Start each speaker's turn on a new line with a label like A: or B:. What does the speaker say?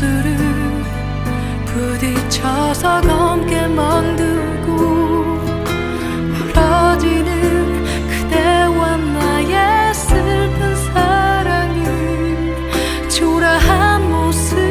A: 입술을 부딪혀서 검게 만들고 부러지는 그대와 나의 슬픈 사랑을 초라한 모습.